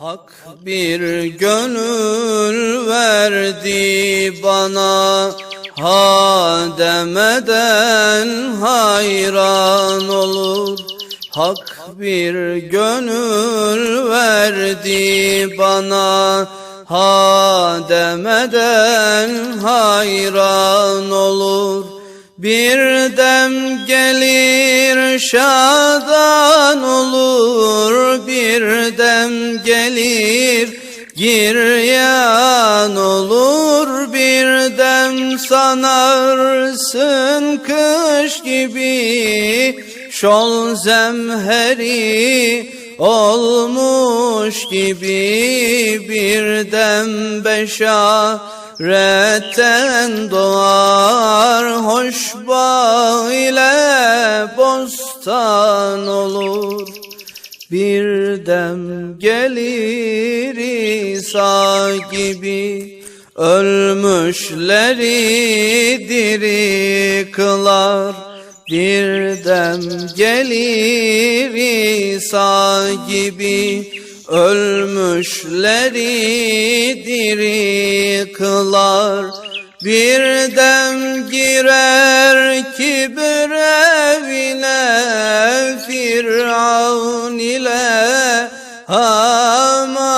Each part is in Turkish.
Hak bir gönül verdi bana Ha demeden hayran olur. Hak bir gönül verdi bana Ha demeden hayran olur. Bir dem gelir şadan olur bir dem gelir giryan olur. Bir dem sanarsın kış gibi. Şol zemheri olmuş gibi. Bir dem beşa Retten doğar. Hoş bağ ile bostan olur Bir dem gelir İsa gibi Ölmüşleri diri kılar Bir dem gelir İsa gibi Ölmüşleri diri kılar Bir dem girer kibir evine Firavun ile Haman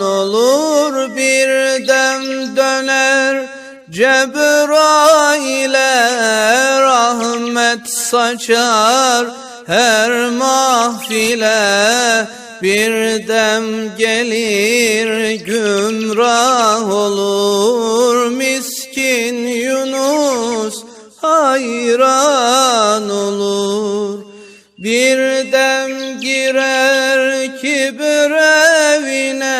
olur. Bir dem döner Cebrail'e rahmet saçar her mahfile. Bir dem gelir gümrah olur Yunus hayran olur. Bir dem girer kibir evine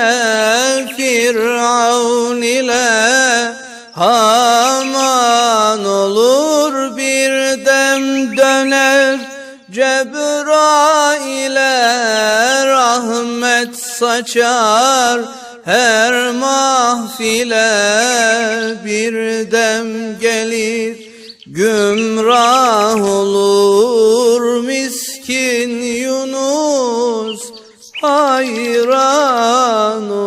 Firavun ile Haman olur. Bir dem döner Cebrail'e rahmet saçar her mahfile bir dem gelir. Gümrah olur miskin Yunus hayran olur